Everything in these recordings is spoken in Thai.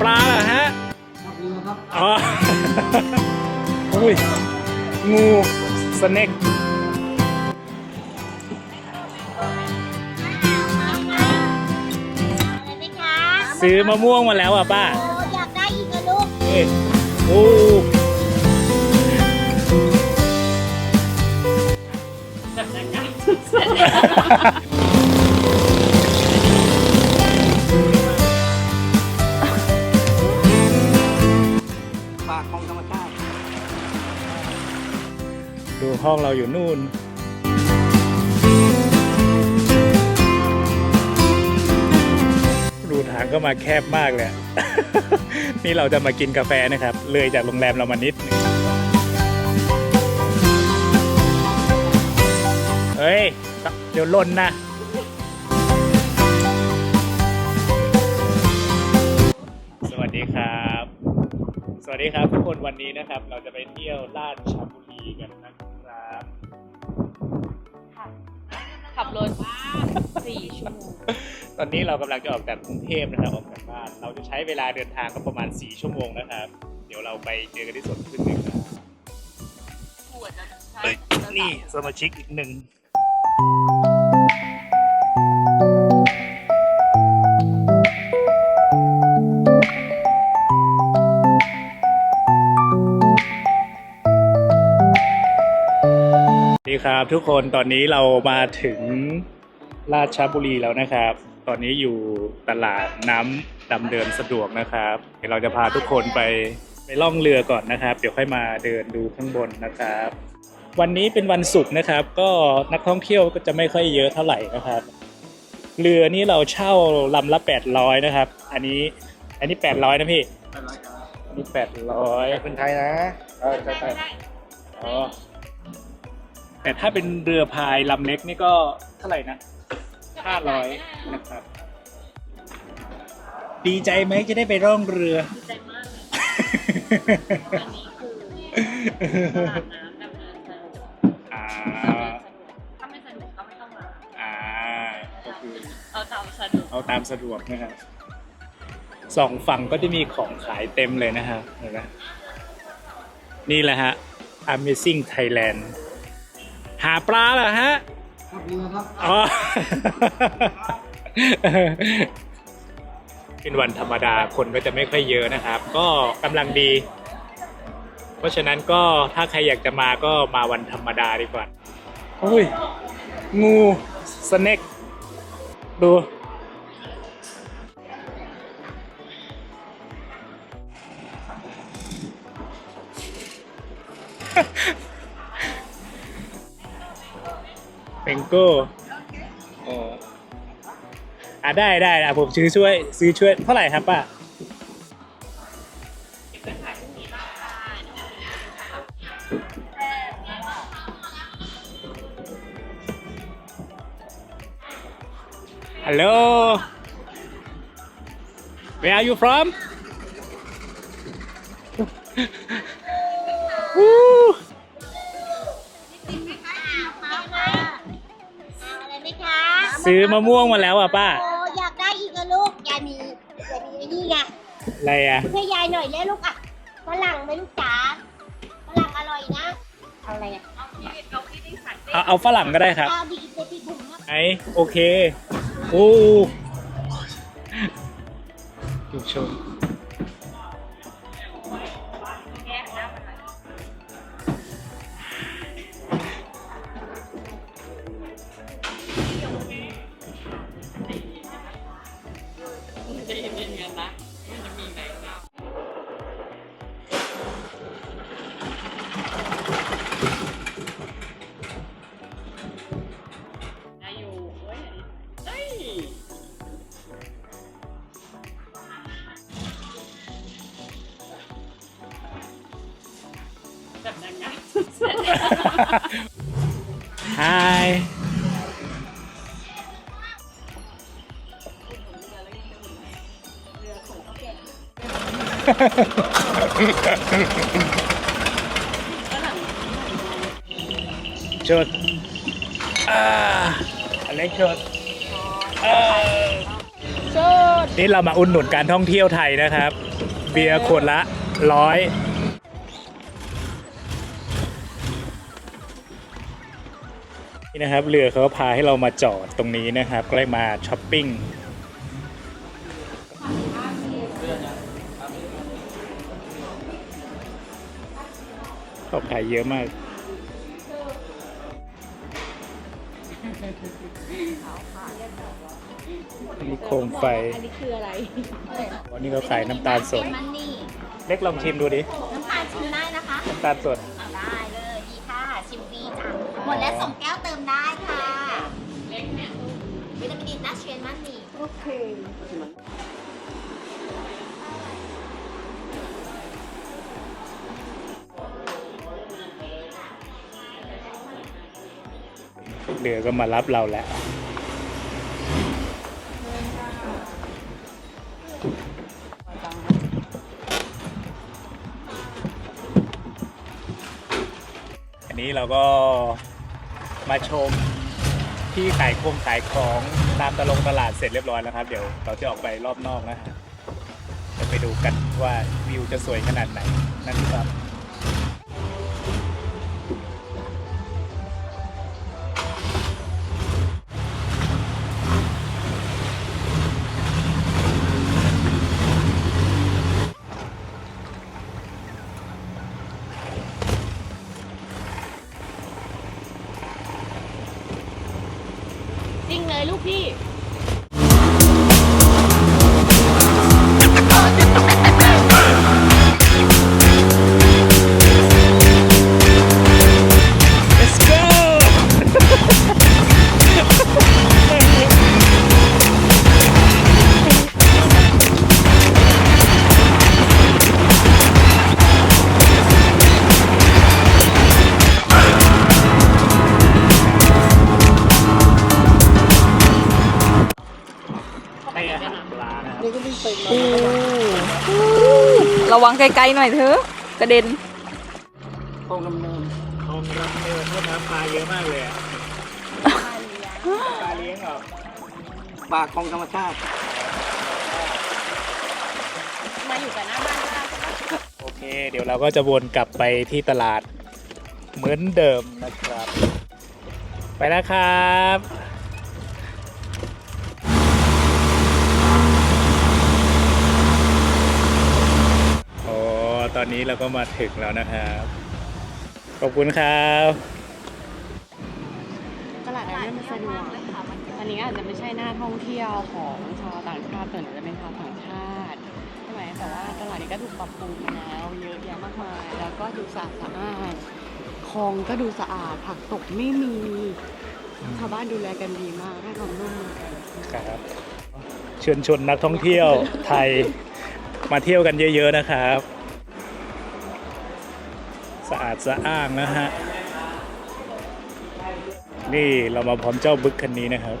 ปลาเหรอฮะครับเรือครับอ๋ออุ้ย งูสเน็กอะไรไหมคะซื้อมะม่วงมาแล้วอะป้าโอ้อยากได้อีกนะลูกเอ้ยโอ้ ห้องเราอยู่นู่น รูทางก็มาแคบมากเลย นี่เราจะมากินกาแฟนะครับ เลยจากโรงแรมเรามานิดนึงเฮ้ย เดี๋ยวหล่นนะสวัสดีครับ สวัสดีครับทุกคนวันนี้นะครับ เราจะไปเที่ยวลาดชาบุรีกัน ขับรถสี่ชั่วโมงตอนนี้เรากำลังจะออกจากกรุงเทพนะครับออกจากบ้าน เราจะใช้เวลาเดินทางก็ประมาณ 4 ชั่วโมงนะครับ เดี๋ยวเราไปเจอกันที่สวนพึ่งกันครับปวดจะใช้เอ้ยนี่สมาชิกอีกหนึ่ง ดีครับ ทุกคนตอนนี้เรามาถึงราชบุรีแล้วนะครับ ตอนนี้อยู่ตลาดน้ำดำเดินสะดวกนะครับ เดี๋ยวเราจะพาทุกคนไปไปล่องเรือก่อนนะครับ เดี๋ยวค่อยมาเดินดูข้างบนนะครับ วันนี้เป็นวันศุกร์นะครับ ก็นักท่องเที่ยวก็จะไม่ค่อยเยอะเท่าไหร่นะครับ เรือนี้เราเช่าลำละ800นะครับ อันนี้อันนี้800นะพี่อะไรครับอันนี้800เป็นไทยนะเออใช่ใช่อ๋อ แต่ถ้าเป็นเรือพายลำเล็กนี่ก็เท่าไหร่นะ500นะครับ ดีใจไหมจะได้ไปร่องเรือ ดีใจมากเลยอันนี้คือตลาดน้ำดำเนินสะดวกอ่าถ้าไม่สะดวกก็ไม่ต้องมาอ่าก็คือเอาตามสะดวกเอาตามสะดวกนะครับสองฝั่งก็จะมีของขายเต็มเลยนะครับเห็นไหมนี่แหละฮะ Amazing Thailand หาปลาเหรอฮะครับเรือครับอ๋อ เป็นวันธรรมดาคนก็จะไม่ค่อยเยอะนะครับ ก็กำลังดี เพราะฉะนั้นก็ถ้าใครอยากจะมาก็มาวันธรรมดาดีกว่าโอ้ย งูสเน็กดู เป็งโก้อ๋ออะได้ได้อะผมซื้อช่วยซื้อช่วยเท่าไหร่ครับป้าฮัลโหล Where are you from ซื้อมะม่วงมาแล้วอะป้า โอ้อยากได้อีกนะลูกยายมียายมีไอ้นี่ไงอะไรอะ ช่วยยายหน่อยแล้วลูกอะฝรั่งไหมลูกจ๋าฝรั่งอร่อยนะเอาอะไรอะเอาที่เอาที่ได้สั่งได้เอาเอาฝรั่งก็ได้ครับ เอาดีเจพี่บุ๋มนะไอโอเค โอ้ดูชม แบบนั้นนะ Hi ชดอ่าอเล็กชดอ่าชดนี่เรามาอุ่นหนุนการท่องเที่ยวไทยนะครับ เบียร์ขวดละร้อย นี่นะครับเรือเขาพาให้เรามาจอดตรงนี้นะครับ ก็เลยมาช้อปปิ้งเขาขายเยอะมากมีโคมไฟ อันนี้คืออะไรวันนี้เขาขายน้ำตาลสด เล็กลองชิมดูดิ น้ำตาลชิมได้นะคะ น้ำตาลสดได้เลยดีค่ะ ชิมฟรีจ้ะ หมดแล้วส่งแก้วเติมได้ค่ะ เล็กเนี่ยวิตามินดีน่าเชียนมันนี่เรือก็มารับเราแล้วอันนี้เราก็ มาชมที่ขายคงขายของตามตลงตลาดเสร็จเรียบร้อยแล้วครับ เดี๋ยวเราจะออกไปรอบนอกนะฮะจะไปดูกันว่าวิวจะสวยขนาดไหนนั่นครับ เลยลูกพี่ ไกลๆหน่อยเถอะกระเด็นคลองดำเนินคลองลำเนินก็น้ำปลาเยอะมากเลยอะปลาเลี้ยงเหรอปากคลองธรรมชาติมาอยู่กับหน้าบ้านก็ได้ใช่ปะโอเค เดี๋ยวเราก็จะวนกลับไปที่ตลาดเหมือนเดิมนะครับ ไปแล้วครับ โอ้ต อนนี้เราก็มาถึงแล้วนะครับ ขอบคุณครับ ตลาดนั้นมันสะดวกอันนี้อาจจะไม่ใช่หน้าท่องเที่ยวของชาวต่างชาติแต่อาจจะเป็นชาวต่างชาติใช่ไหมแต่ว่าตลาดนี้ก็ถูกปรับปรุงมาแล้วเยอะแยะมากมายแล้วก็ดูสะอาดสะอาดคลองก็ดูสะอาดผักตกไม่มีชาวบ้านดูแลกันดีมากให้ความร่วมมือกันครับเชิญชวนนักท่องเที่ยวไทยมาเที่ยวกันเยอะ ๆ นะครับ สะอาดสะอ้างนะฮะ นี่เรามาพร้อมเจ้าบึกคันนี้นะครับ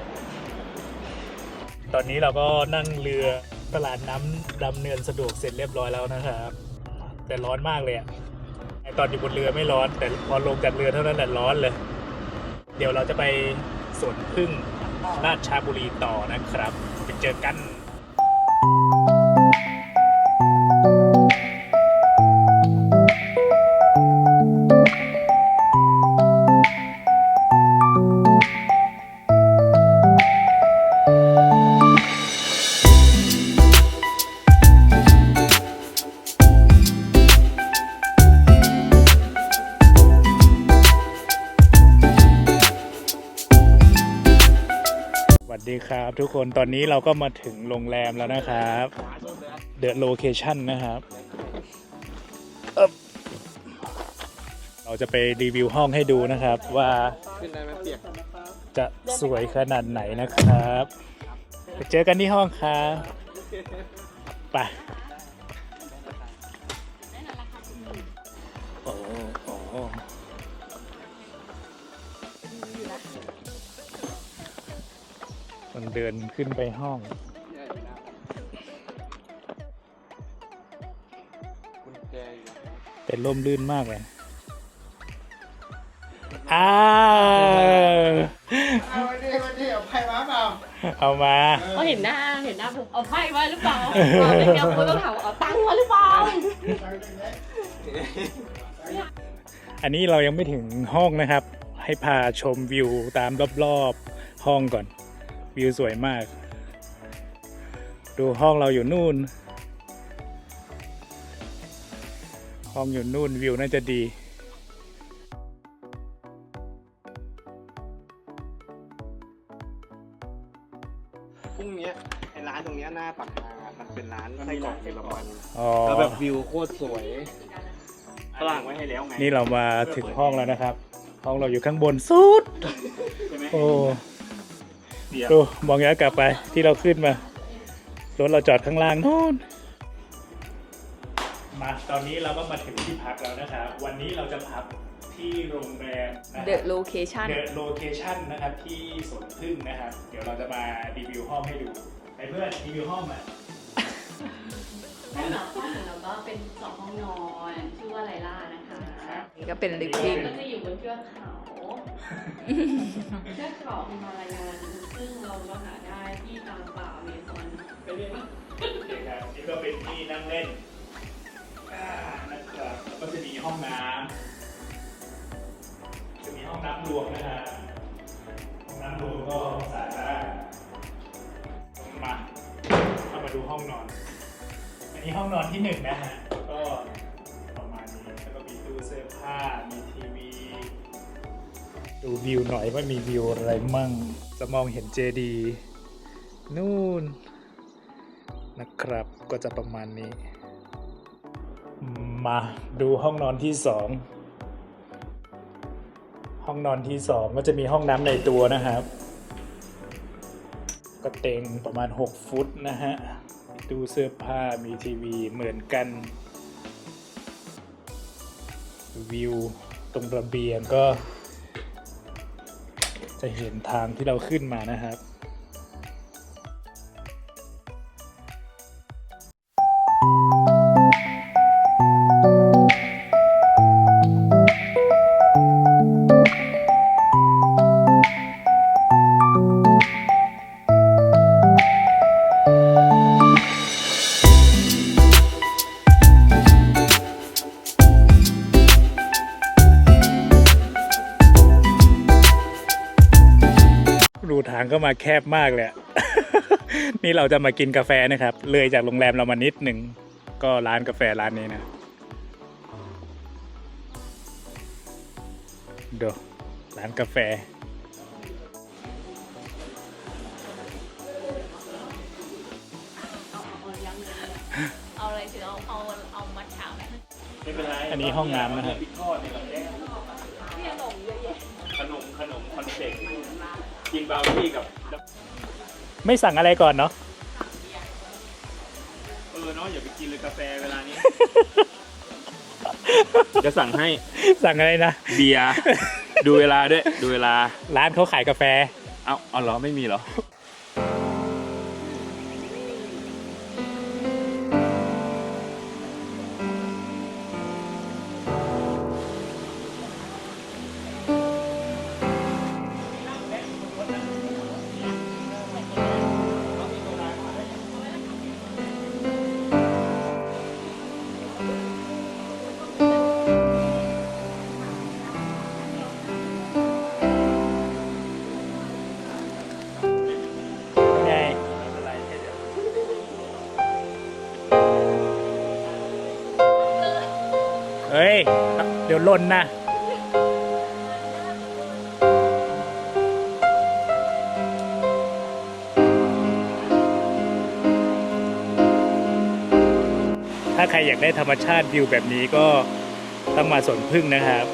ตอนนี้เราก็นั่งเรือตลาดน้ำดำเนินสะดวกเสร็จเรียบร้อยแล้วนะครับ แต่ร้อนมากเลยอะตอนอยู่บนเรือไม่ร้อน แต่พอลงจากเรือเท่านั้นแหละร้อนเลย เดี๋ยวเราจะไปสวนพึ่งราชบุรีต่อนะครับ ไปเจอกันสวั ดีครับทุกคนตอนนี้เราก็มาถึงโรงแรมแล้วนะครับ เดอะโลเคชั่นนะครับเอิ่มเราจะไปรีวิวห้องให้ดูนะครับว่าขึ้นได้ไหมเปียกจะสวยขนาดไหนนะครับ ไปเจอกันที่ห้องครับไป เดินขึ้นไปห้องกุญแจอยู่แต่ร่มรื่นมากเลยอ้าวเอาวันนี้วันนี้เอาไพ่มาเปล่าฮเอามาก็เห็นหน้าเห็นหน้าผมเอาไพ่มาหรือเปล่าเอาเดี๋ยวคุณต้องถามว่าเอาตังค์มาหรือเปล่าอันนี้เรายังไม่ถึงห้องนะครับ ให้พาชมวิวตามรอบๆห้องก่อน วิวสวยมาก ดูห้องเราอยู่นู่น ห้องอยู่นู่นวิวน่าจะดีพรุ่งเนี้ยไอ้ร้านตรงเนี้ยหน้าปากทางอะมันเป็นร้านไส้กรอกเยอรมันอ๋อแล้วแบบวิวโคตรสวยฝรั่งไว้ให้แล้วไงนี่เรามาถึงห้องแล้วนะครับ ห้องเราอยู่ข้างบนสุดโอ้ ดูมองย้อนกลับไปที่เราขึ้นมารถเราจอดข้างล่างนู่นมาตอนนี้เราก็มาถึงที่พักแล้วนะครับวันนี้เราจะพักที่โรงแรมนะค The รับ location เดอะโลเคชันนะครับที่สวนพึ่งนะครับ เดี๋ยวเราจะมารีวิวห้องให้ดูไอ้เพื่อนรีวิวห้องอะห้องนอนห้องของเราก็เป็นสองห้องนอน ชื่อว่าไลล่านะคะ นี่ก็เป็น living ก็จะอยู่บนเทือกเขา เทือกเขาฮิมาลายันซึ่งเราก็หาได้ที่กลางป่าเมซอนไปเรื่อยโอเคครับนี่ก็เป็นที่นั่งเล่นอ่านะครับแล้วก็จะมีห้องน้ำจะมีห้องน้ำรวมนะครับห้องน้ำรวมก็สะอาดได้มาเข้ามาดูห้องนอน อันนี้ห้องนอนที่หนึ่งนะฮะ ดูวิวหน่อยว่ามีวิวอะไรมั่ง จะมองเห็นเจดีนู่นนะครับก็จะประมาณนี้ มาดูห้องนอนที่สองห้องนอนที่สองก็จะมีห้องน้ำในตัวนะครับ ก็เต็งประมาณ 6 ฟุตนะฮะมีตู้เสื้อผ้ามีทีวีเหมือนกัน วิวตรงระเบียงก็ จะเห็นทางที่เราขึ้นมานะครับ คบมากเลยอะนี่เราจะมากินกาแฟนะครับ เลยจากโรงแรมเรามานิดหนึ่ง ก็ร้านกาแฟร้านนี้นะดูร้านกาแฟ เอาอะไรถึงเอาเอาเอามัดเช้าไหมไม่เป็นไรอันนี้ห้องน้ำนะครับทอดเนี่ยกับแก้วพี่ขนมเยอะแยะขนมขนมคอนเซ็ปต์ กินบราวนี่กับไม่สั่งอะไรก่อนเนาะ เออเนาะอย่าไปกินเลยกาแฟเวลานี้ จะสั่งให้สั่งอะไรนะ เบียร์ดูเวลาด้วย ดูเวลา ร้านเขาขายกาแฟ เอาเอาเหรอไม่มีเหรอ หล่นนะถ้าใครอยากได้ธรรมชาติวิวแบบนี้ก็ต้องมาสวนพึ่งนะครับ